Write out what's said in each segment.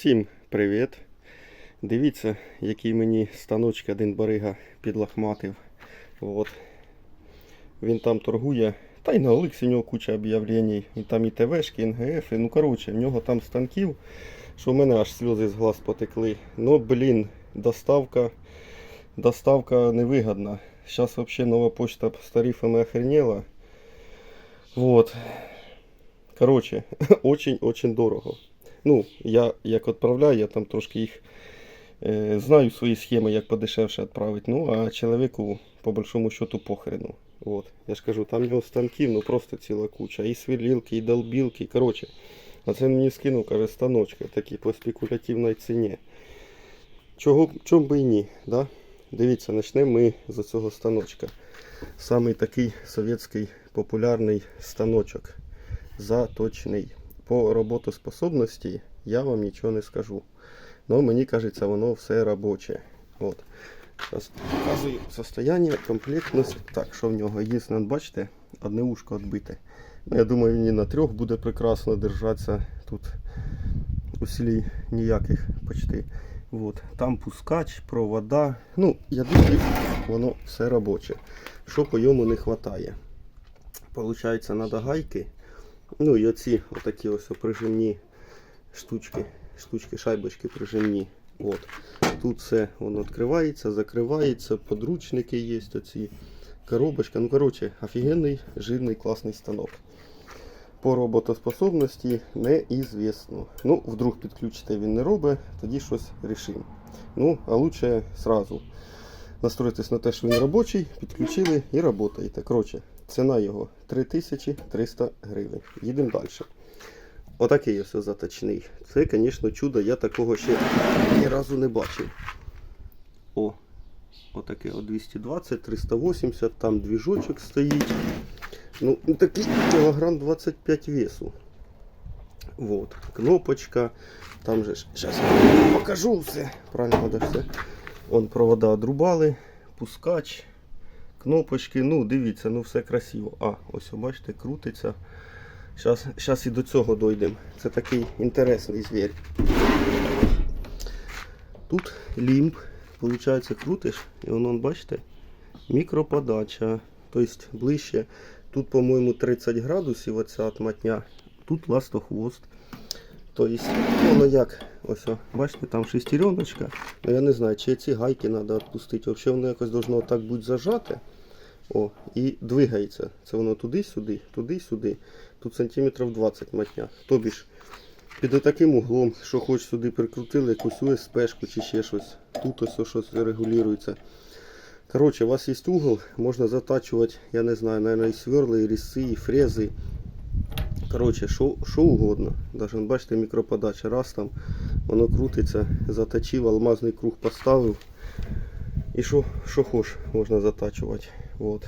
Всім привіт! Дивіться, який мені станочок один барига підлахматив. От. Він там торгує. Та й на Олексі у нього куча об'явлень. І там і ТВшки, і НГФ. Ну коротше, в нього там станків, що в мене аж сльози з глаз потекли. Ну блін, доставка. Доставка невигодна. Зараз взагалі нова почта з тарифами охренела. Вот. Короче, очень-очень дорого. Ну, я як відправляю, я там трошки їх е, знаю свої схеми, як подешевше відправити. Ну, а чоловіку, по большому счету, похрену. От. Я ж кажу, там його станків, ну просто ціла куча. І сверлілки, і долбілки. Коротше, а це мені скинув, каже, станочки такі по спекулятивній ціні. Чого, чом би і ні, да? Дивіться, почнемо ми з цього станочка. Самий такий совєтський популярний станочок. Заточний. По роботоспособності я вам нічого не скажу. Но мені кажеться, воно все робоче. От. Зараз показую состояние, комплектність. Так, що в нього є, ну, бачите, одне ушко відбите. Ну, я думаю, він і на трьох буде прекрасно держатися. Тут усилій ніяких почти. Вот. Там пускач, провода. Ну, я думаю, воно все робоче. Що по йому не вистачає? Получається, надо гайки. Ну і оці отакі ось прижимні штучки, штучки, шайбочки прижимні. От. Тут все воно відкривається, закривається, подручники є, оці коробочка. Ну, коротше, офігенний, жирний, класний станок. По роботоспособності неізвісно. Ну, вдруг підключите він не робить, тоді щось рішимо. Ну, а лучше сразу настроїтесь на те, що він робочий, підключили і працюєте. Коротше, ціна його 3300 гривень. Їдемо далі. Отакий ось заточний. Це, звісно, чудо, я такого ще ні разу не бачив. О, отаке о 220, 380, там двіжочок стоїть. Ну, такий кілограм 25 весу. Вот, кнопочка. Там же. Зараз покажу все. Правильно, все. Вон провода одрубали, пускач, кнопочки. Ну, дивіться, ну все красиво. А, ось бачите, крутиться. Зараз, і до цього дійдемо. Це такий інтересний звір. Тут лімб, виходить, крутиш, і воно, бачите, мікроподача. Тобто ближче. Тут, по-моєму, 30 градусів оця отмотня. Тут ластохвост. Тобто, воно як, ось, бачите, там шестереночка. Ну я не знаю, чи ці гайки треба відпустити. Взагалі воно якось должно так бути зажате. О, і двигається. Це воно туди-сюди, туди-сюди. Тут сантиметрів 20 матня. Тобі ж під таким углом, що хоч сюди прикрутили якусь УСПшку чи ще щось. Тут ось щось регулюється. Коротше, у вас є угол, можна затачувати, я не знаю, наверное, і сверли, і різи, і фрези. Коротше, що, що угодно. Даже бачите, мікроподача. Раз там воно крутиться, заточив, алмазний круг поставив. І що, що хоч можна затачувати. Вот.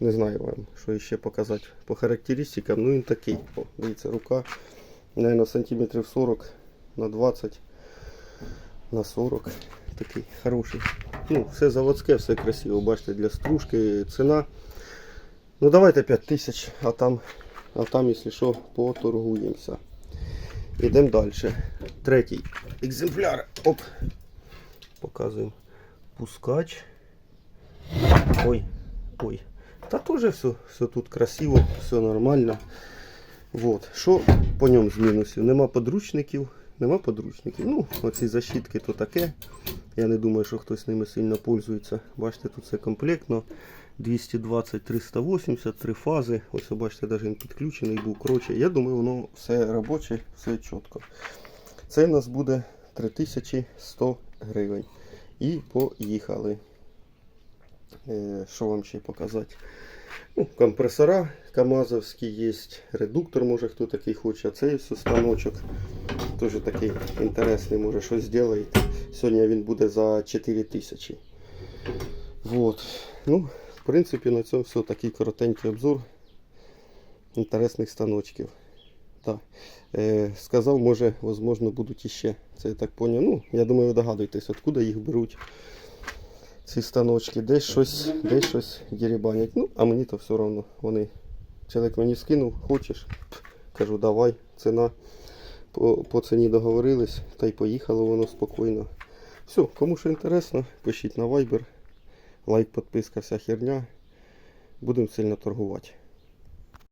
Не знаю вам, що ще показати по характеристикам. Ну він такий. О, дивіться, рука, наверное, сантиметрів 40 на 20 на 40. Такий хороший. Ну, все заводське, все красиво. Бачите, для стружки ціна. Ну давайте 5 тисяч, а там, а там, якщо що, поторгуємося. Йдемо далі. Третій екземпляр. Оп. Показуємо. Пускач. Ой, ой. Та теж все, все тут красиво, все нормально. Вот. Що по ньому з мінусів? Нема подручників. Нема подручників. Ну, оці защитки то таке. Я не думаю, що хтось ними сильно пользується. Бачите, тут все комплектно. 220, 380, три фази. Ось бачите, навіть він підключений був. Коротше, я думаю, воно все робоче, все чітко. Це у нас буде 3100 гривень. І поїхали. Е, Що вам ще показати? Ну, компресора Камазовські є, редуктор, може хто такий хоче, а ось станочок. Теж такий інтересний, може щось зробити. Сьогодні він буде за 4 тисячі. Вот. Ну, в принципі, на цьому все. Такий коротенький обзор інтересних станочків. Так. Е, сказав, може, можливо, будуть іще. Це я так поняв. Ну, я думаю, ви догадуєтесь, откуда їх беруть. Ці станочки, десь щось, десь щось дірібанять. Ну, а мені то все одно. Вони. Чоловік мені скинув, хочеш. Кажу, давай, ціна По, по ціні договорились, та й поїхало воно спокійно. Все, кому що інтересно, пишіть на Viber. Лайк, підписка, вся херня. Будемо сильно торгувати.